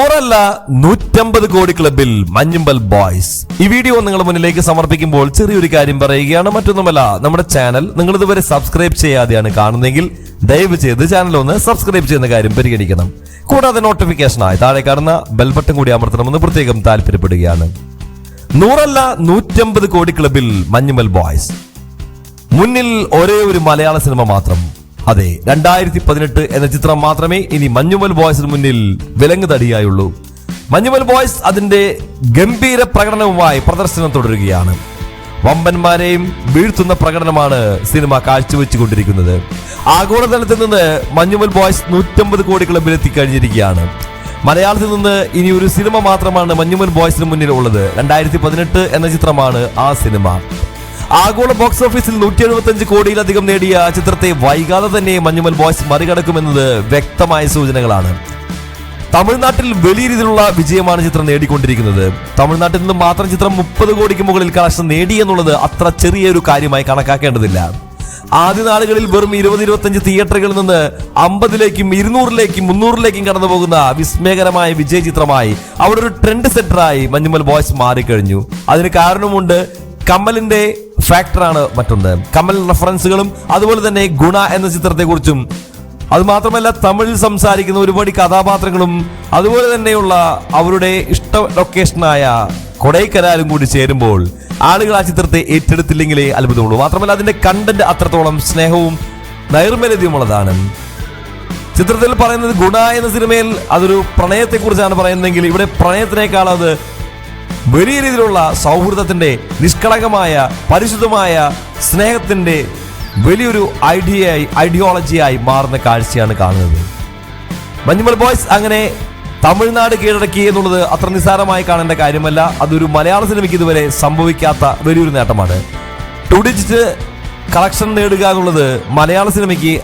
നൂറല്ല നൂറ്റമ്പത് കോടി ക്ലബിൽ മഞ്ഞുമ്പൽ ബോയ്സ്. ഈ വീഡിയോ നിങ്ങളുടെ മുന്നിലേക്ക് സമർപ്പിക്കുമ്പോൾ ചെറിയൊരു കാര്യം പറയുകയാണ് മറ്റൊന്നുമല്ല നമ്മുടെ ചാനൽ നിങ്ങൾ ഇതുവരെ സബ്സ്ക്രൈബ് ചെയ്യാതെയാണ് കാണുന്നതെങ്കിൽ ദയവ് ചെയ്ത് ചാനൽ ഒന്ന് സബ്സ്ക്രൈബ് ചെയ്യുന്ന കാര്യം പരിഗണിക്കണം. കൂടാതെ നോട്ടിഫിക്കേഷനായി താഴെ കാണുന്ന ബെൽ ബട്ടൺ കൂടി അമർത്തണമെന്ന് പ്രത്യേകം താല്പര്യപ്പെടുകയാണ്. നൂറല്ല നൂറ്റമ്പത് കോടി ക്ലബിൽ മഞ്ഞുമൽ ബോയ്സ്. മുന്നിൽ ഒരേ ഒരു മലയാള സിനിമ മാത്രം. അതെ രണ്ടായിരത്തി പതിനെട്ട് എന്ന ചിത്രം മാത്രമേ ഇനി മഞ്ഞുമൽ ബോയ്സിന് മുന്നിൽ വിലങ്ങ് തടിയായുള്ളൂ മഞ്ഞുമൽ ബോയ്സ് അതിന്റെ ഗംഭീര പ്രകടനവുമായി പ്രദർശനം തുടരുകയാണ്. വമ്പന്മാരെയും വീഴ്ത്തുന്ന പ്രകടനമാണ് സിനിമ കാഴ്ചവെച്ചുകൊണ്ടിരിക്കുന്നത്. ആഗോളതലത്തിൽ നിന്ന് മഞ്ഞുമൽ ബോയ്സ് നൂറ്റമ്പത് കോടി ക്ലബിൽ എത്തിക്കഴിഞ്ഞിരിക്കുകയാണ് മലയാളത്തിൽ നിന്ന് ഇനി ഒരു സിനിമ മാത്രമാണ് മഞ്ഞുമൽ ബോയ്സിന് മുന്നിൽ ഉള്ളത്. രണ്ടായിരത്തി പതിനെട്ട് എന്ന ചിത്രമാണ് ആ സിനിമ. ആഗോള ബോക്സ് ഓഫീസിൽ നൂറ്റി എഴുപത്തി കോടിയിലധികം നേടിയ ചിത്രത്തെ വൈകാതെ തന്നെ മഞ്ഞുമൽ ബോയ്സ് മറികടക്കുമെന്നത് വ്യക്തമായ സൂചനകളാണ്. തമിഴ്നാട്ടിൽ വലിയ രീതിയിലുള്ള വിജയമാണ് ചിത്രം നേടിക്കൊണ്ടിരിക്കുന്നത്. തമിഴ്നാട്ടിൽ നിന്ന് മാത്രം ചിത്രം മുപ്പത് കോടിക്ക് മുകളിൽ കളക്ഷൻ നേടി എന്നുള്ളത് അത്ര ചെറിയൊരു കാര്യമായി കണക്കാക്കേണ്ടതില്ല. ആദ്യ നാളുകളിൽ വെറും ഇരുപത് ഇരുപത്തഞ്ച് തിയേറ്ററുകളിൽ നിന്ന് അമ്പതിലേക്കും ഇരുന്നൂറിലേക്കും മുന്നൂറിലേക്കും കടന്നു പോകുന്ന വിസ്മയകരമായ വിജയ ചിത്രമായി അവിടെ ഒരു ട്രെൻഡ് സെറ്ററായി മഞ്ഞുമൽ ബോയ്സ് മാറിക്കഴിഞ്ഞു. അതിന് കാരണമുണ്ട് കമലിന്റെ ഫാക്ടറാണ് മറ്റൊന്ന്. കമൽ റെഫറൻസുകളും അതുപോലെ തന്നെ ഗുണ എന്ന ചിത്രത്തെക്കുറിച്ചും. അത് മാത്രമല്ല തമിഴിൽ സംസാരിക്കുന്ന ഒരുപാട് കഥാപാത്രങ്ങളും അതുപോലെ തന്നെയുള്ള അവരുടെ ഇഷ്ട ലൊക്കേഷനായ കൊടൈക്കനാലും കൂടി ചേരുമ്പോൾ ആളുകൾ ആ ചിത്രത്തെ ഏറ്റെടുത്തില്ലെങ്കിലേ അത്ഭുതമുള്ളൂ. മാത്രമല്ല അതിന്റെ കണ്ടന്റ് അത്രത്തോളം സ്നേഹവും നൈർമല്യതയുമുള്ളതാണ്. ചിത്രത്തിൽ പറയുന്നത് ഗുണ എന്ന സിനിമയിൽ അതൊരു പ്രണയത്തെക്കുറിച്ചാണ് പറയുന്നതെങ്കിൽ ഇവിടെ പ്രണയത്തിനേക്കാൾ അത് വലിയ രീതിയിലുള്ള സൗഹൃദത്തിന്റെ നിഷ്കളങ്കമായ പരിശുദ്ധമായ സ്നേഹത്തിന്റെ വലിയൊരു ഐഡിയയായി ഐഡിയോളജിയായി മാറുന്ന കാഴ്ചയാണ് കാണുന്നത്. മഞ്ഞുമൽ ബോയ്സ് അങ്ങനെ തമിഴ്നാട് കീഴടക്കി എന്നുള്ളത് അത്ര നിസ്സാരമായി കാണേണ്ട കാര്യമല്ല. അതൊരു മലയാള സിനിമയ്ക്ക് ഇതുവരെ സംഭവിക്കാത്ത വലിയൊരു നേട്ടമാണ്. ടു ഡിജിറ്റ് കളക്ഷൻ നേടുക എന്നുള്ളത് മലയാള സിനിമയ്ക്ക്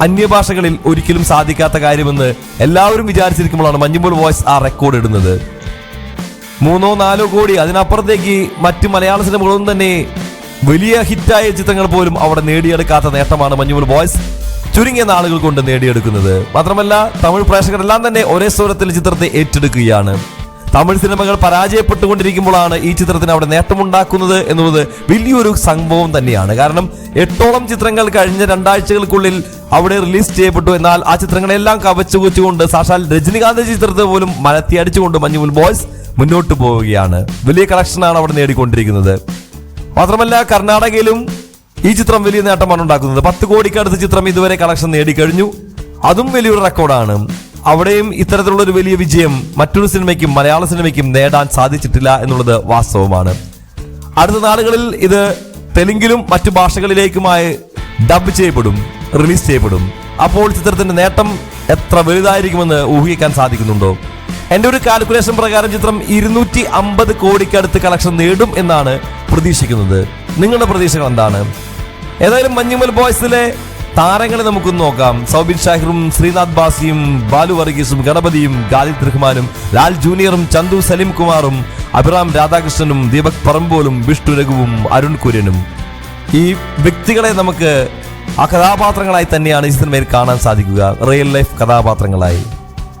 അന്യഭാഷകളിൽ ഒരിക്കലും സാധിക്കാത്ത കാര്യമെന്ന് എല്ലാവരും വിചാരിച്ചിരിക്കുമ്പോഴാണ് മഞ്ഞുമ്പോൾ ബോയ്സ് ആ റെക്കോർഡ് ഇടുന്നത്. മൂന്നോ നാലോ കോടി അതിനപ്പുറത്തേക്ക് മറ്റ് മലയാള സിനിമകളൊന്നും തന്നെ വലിയ ഹിറ്റായ ചിത്രങ്ങൾ പോലും അവിടെ നേടിയെടുക്കാത്ത നേട്ടമാണ് മഞ്ഞുമൽ ബോയ്സ്. ചുരുങ്ങിയ നാളുകൾ കൊണ്ട് നേടിയെടുക്കുന്നത്. മാത്രമല്ല തമിഴ് പ്രേക്ഷകരെല്ലാം തന്നെ ഒരേ സ്വരത്തിൽ ചിത്രത്തെ ഏറ്റെടുക്കുകയാണ്. തമിഴ് സിനിമകൾ പരാജയപ്പെട്ടുകൊണ്ടിരിക്കുമ്പോഴാണ് ഈ ചിത്രത്തിന് അവിടെ നേട്ടമുണ്ടാക്കുന്നത് എന്നുള്ളത് വലിയൊരു സംഭവം തന്നെയാണ്. കാരണം എട്ടോളം ചിത്രങ്ങൾ കഴിഞ്ഞ രണ്ടാഴ്ചകൾക്കുള്ളിൽ അവിടെ റിലീസ് ചെയ്യപ്പെട്ടു. എന്നാൽ ആ ചിത്രങ്ങളെല്ലാം കവച്ചു കുച്ചുകൊണ്ട് സാക്ഷാൽ രജനികാന്ത് ചിത്രത്തെ പോലും മലത്തി അടിച്ചുകൊണ്ട് മഞ്ഞുമുൽ ബോയ്സ് മുന്നോട്ട് പോവുകയാണ്. വലിയ കളക്ഷനാണ് അവിടെ നേടിക്കൊണ്ടിരിക്കുന്നത്. മാത്രമല്ല കർണാടകയിലും ഈ ചിത്രം വലിയ നേട്ടമാണ് ഉണ്ടാക്കുന്നത്. പത്ത് കോടിക്കടുത്ത് ചിത്രം ഇതുവരെ കളക്ഷൻ നേടിക്കഴിഞ്ഞു. അതും വലിയൊരു റെക്കോർഡാണ്. അവിടെയും ഇത്തരത്തിലുള്ള ഒരു വലിയ വിജയം മറ്റൊരു സിനിമയ്ക്കും മലയാള സിനിമയ്ക്കും നേടാൻ സാധിച്ചിട്ടില്ല എന്നുള്ളത് വാസ്തവമാണ്. അടുത്ത നാളുകളിൽ ഇത് തെലുങ്കിലും മറ്റു ഭാഷകളിലേക്കുമായി ഡബ് ചെയ്യപ്പെടും റിലീസ് ചെയ്യപ്പെടും. അപ്പോൾ ചിത്രത്തിന്റെ നേട്ടം എത്ര വലുതായിരിക്കുമെന്ന് ഊഹിക്കാൻ സാധിക്കുന്നുണ്ടോ? എന്റെ ഒരു കാൽക്കുലേഷൻ പ്രകാരം ചിത്രം ഇരുന്നൂറ്റി അമ്പത് കോടിക്കടുത്ത് കളക്ഷൻ നേടും എന്നാണ് പ്രതീക്ഷിക്കുന്നത്. നിങ്ങളുടെ പ്രതീക്ഷകൾ എന്താണ്? ഏതായാലും മഞ്ഞുമൽ ബോയ്സിലെ താരങ്ങളെ നമുക്ക് നോക്കാം. സൗബിൻ ഷാഹിറും ശ്രീനാഥ് ബാസിയും ബാലു വർഗീസും ഗണപതിയും ഖാലിദ് റഹ്മാനും ലാൽ ജൂനിയറും ചന്തു സലീം കുമാറും അഭിറാം രാധാകൃഷ്ണനും ദീപക് പറമ്പോലും വിഷ്ണു രഘുവും അരുൺ കുര്യനും. ഈ വ്യക്തികളെ നമുക്ക് ആ കഥാപാത്രങ്ങളായി തന്നെയാണ് ഈ സിനിമയിൽ കാണാൻ സാധിക്കുക. റിയൽ ലൈഫ് കഥാപാത്രങ്ങളായി.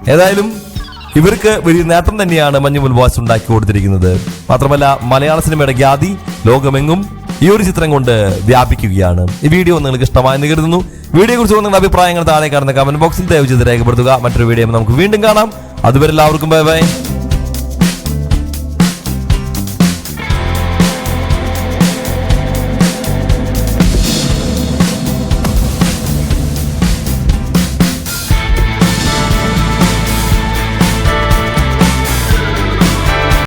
ഏതായാലും ഇവർക്ക് വലിയ നേട്ടം തന്നെയാണ് മഞ്ഞുമുൽ ബോസ് ഉണ്ടാക്കി കൊടുത്തിരിക്കുന്നത്. മാത്രമല്ല മലയാള സിനിമയുടെ ഖ്യാതി ലോകമെങ്ങും ഈ ഒരു ചിത്രം കൊണ്ട് വ്യാപിക്കുകയാണ്. ഈ വീഡിയോ നിങ്ങൾക്ക് ഇഷ്ടമായെന്ന് കരുതുന്നു. വീഡിയോ കുറിച്ച് നിങ്ങളുടെ അഭിപ്രായങ്ങൾ താഴെ കാണുന്ന കമന്റ് ബോക്സിൽ ദയവ് ചെയ്ത് രേഖപ്പെടുത്തുക. മറ്റൊരു വീഡിയോ നമുക്ക് വീണ്ടും കാണാം. അതുവരെ എല്ലാവർക്കും ബൈ ബൈ.